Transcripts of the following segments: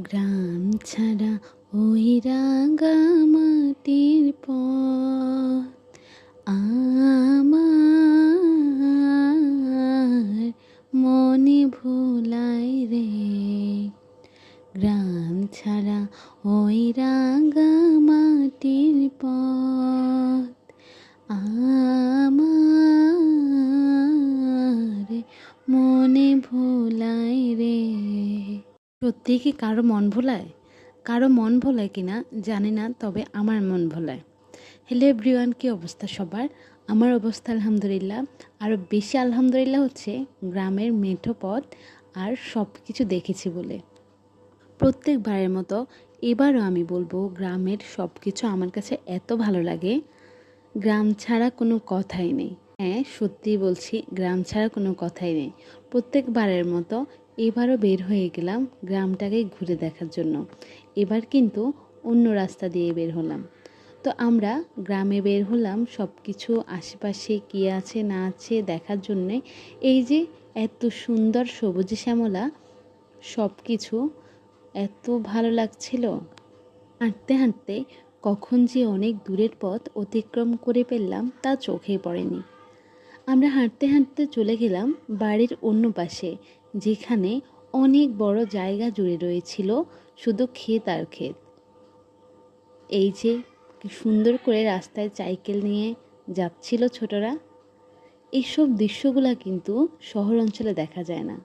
গ্রাম ছাড়া ওই রাঙা মাটির পথ আমার মনে ভোলাই রে। গ্রাম ছাড়া ওই রাঙা মাটির পথ সত্যি কি কারও মন ভোলায়? কারও মন ভোলায় কি না জানি না, তবে আমার মন ভোলায়। হ্যালো এভরিওয়ান, কী অবস্থা সবার? আমার অবস্থা আলহামদুলিল্লাহ। আরও বেশি আলহামদুলিল্লাহ হচ্ছে গ্রামের মেঠো পথ আর সব কিছু দেখেছি বলে। প্রত্যেকবারের মতো এবারও আমি বলব গ্রামের সব কিছু আমার কাছে এত ভালো লাগে। গ্রাম ছাড়া কোনো কথাই নেই। হ্যাঁ সত্যিই বলছি, গ্রাম ছাড়া কোনো কথাই নেই। প্রত্যেকবারের মতো এবারও বের হয়ে গেলাম গ্রামটাকে ঘুরে দেখার জন্য। এবার কিন্তু অন্য রাস্তা দিয়ে বের হলাম। তো আমরা গ্রামে বের হলাম সব কিছু আশেপাশে কী আছে না আছে দেখার জন্যে। এই যে এত সুন্দর সবুজ শ্যামলা সব কিছু এত ভালো লাগছিল। হাঁটতে হাঁটতে কখন যে অনেক দূরের পথ অতিক্রম করে ফেললাম তা চোখে পড়েনি। আমরা হাঁটতে হাঁটতে চলে গেলাম বাড়ির অন্য পাশে যেখানে অনেক বড় জায়গা জুড়ে রয়েছিল শুধু ক্ষেত আর ক্ষেত। এই যে সুন্দর করে রাস্তায় সাইকেল নিয়ে যাচ্ছিল ছোটরা এইসব দৃশ্যগুলো কিন্তু শহর অঞ্চলে দেখা যায় না।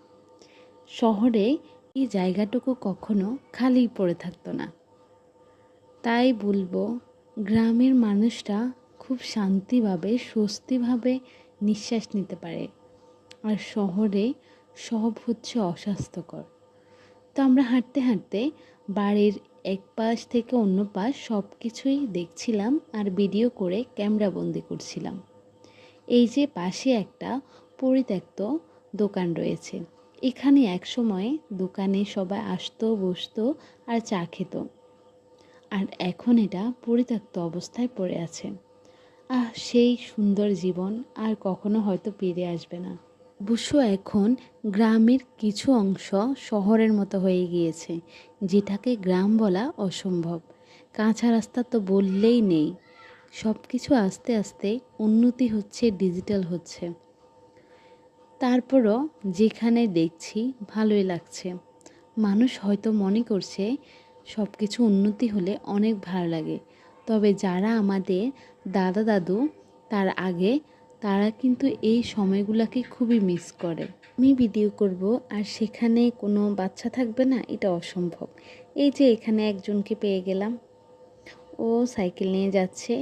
শহরে এই জায়গাটুকু কখনো খালি পড়ে থাকতো না। তাই বলব, গ্রামের মানুষরা খুব শান্তিভাবে, স্বস্তিভাবে নিঃশ্বাস নিতে পারে। আর শহরে সব হচ্ছে অস্বাস্থ্যকর। তো আমরা হাঁটতে হাঁটতে বাড়ির এক পাশ থেকে অন্য পাশ সব কিছুই দেখছিলাম আর ভিডিও করে ক্যামেরা বন্দি করছিলাম। এই যে পাশে একটা পরিত্যক্ত দোকান রয়েছে। এখানে এক সময় দোকানে সবাই আসতো, বসতো আর চা খেত। আর এখন এটা পরিত্যক্ত অবস্থায় পড়ে আছে। আহ, সেই সুন্দর জীবন আর কখনো হয়তো ফিরে আসবে না। অবশ্য এখন গ্রামের কিছু অংশ শহরের মতো হয়ে গিয়েছে, যেটাকে গ্রাম বলা অসম্ভব। কাঁচা রাস্তা তো বললেই নেই। সব কিছু আস্তে আস্তে উন্নতি হচ্ছে, ডিজিটাল হচ্ছে। তারপরও যেখানে দেখছি ভালোই লাগছে। মানুষ হয়তো মনে করছে সব কিছু উন্নতি হলে অনেক ভালো লাগে। তবে যারা আমাদের দাদা দাদু তার আগে তারা কিন্তু এই সময়গুলোকে খুবই মিস করে। আমি ভিডিও করব আর সেখানে কোনো বাচ্চা থাকবে না, এটা অসম্ভব। এই যে এখানে একজনকে পেয়ে গেলাম। ও সাইকেল নিয়ে যাচ্ছে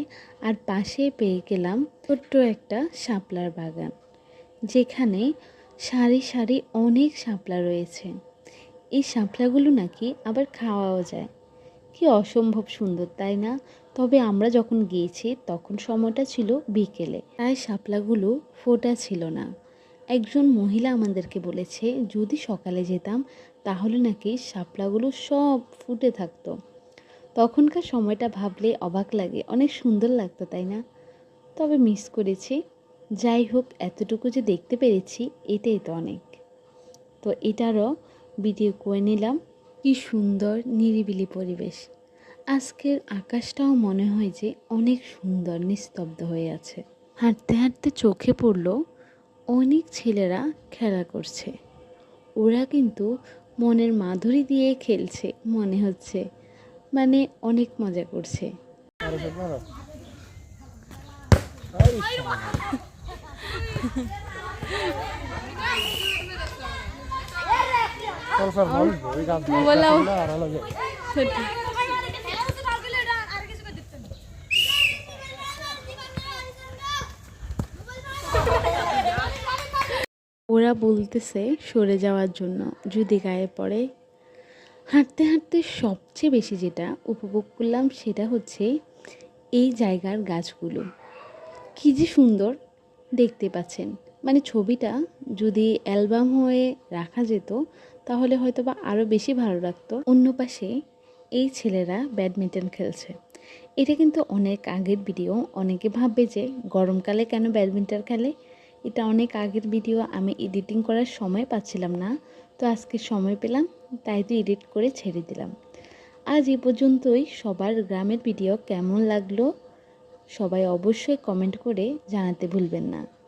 আর পাশে পেয়ে গেলাম ছোট্ট একটা শাপলার বাগান, যেখানে সারি সারি অনেক শাপলা রয়েছে। এই শাপলাগুলো নাকি আবার খাওয়াও যায়। কি অসম্ভব সুন্দর, তাই না? তবে আমরা যখন গিয়েছি, তখন সময়টা ছিল বিকেলে। তাই শাপলাগুলো ফোটা ছিল না। একজন মহিলা আমাদেরকে বলেছে, যদি সকালে যেতাম, তাহলে নাকি শাপলাগুলো সব ফুটে থাকতো। তখনকার সময়টা ভাবলে অবাক লাগে, অনেক সুন্দর লাগতো, তাই না? তবে মিস করেছি। যাই হোক, এতটুকু যে দেখতে পেরেছি, এটাই তো অনেক। তো এটারও ভিডিও করে নিলাম। কি সুন্দর, নিরিবিলি পরিবেশ। আজকের আকাশটাও মনে হয় যে অনেক সুন্দর, নিস্তব্ধ হয়ে আছে। হাঁটতে হাঁটতে চোখে পড়ল, অনেক ছেলেরা খেলা করছে। ওরা কিন্তু মনের মাধুরী দিয়ে খেলছে, মনে হচ্ছে। মানে অনেক মজা করছে। ওরা বলতেছে সরে যাওয়ার জন্য যদি গায়ে পড়ে। হাঁটতে হাঁটতে সবচেয়ে বেশি যেটা উপভোগ করলাম সেটা হচ্ছে এই জায়গার গাছগুলো। কী যে সুন্দর দেখতে পাচ্ছেন। মানে ছবিটা যদি অ্যালবাম হয়ে রাখা যেত, তাহলে হয়তো বা আরও বেশি ভালো লাগতো। অন্য পাশে এই ছেলেরা ব্যাডমিন্টন খেলছে। এটা কিন্তু অনেক আগের ভিডিও। অনেকে ভাববে যে গরমকালে কেন ব্যাডমিন্টন খেলে? এটা অনেক আগের ভিডিও। আমি এডিটিং করার সময় পাচ্ছিলাম না। তো আজকে সময় পেলাম, তাই তো এডিট করে ছেড়ে দিলাম। আজ এ পর্যন্তই। সবার গ্রামের ভিডিও কেমন লাগল? সবাই অবশ্যই কমেন্ট করে জানাতে ভুলবেন না।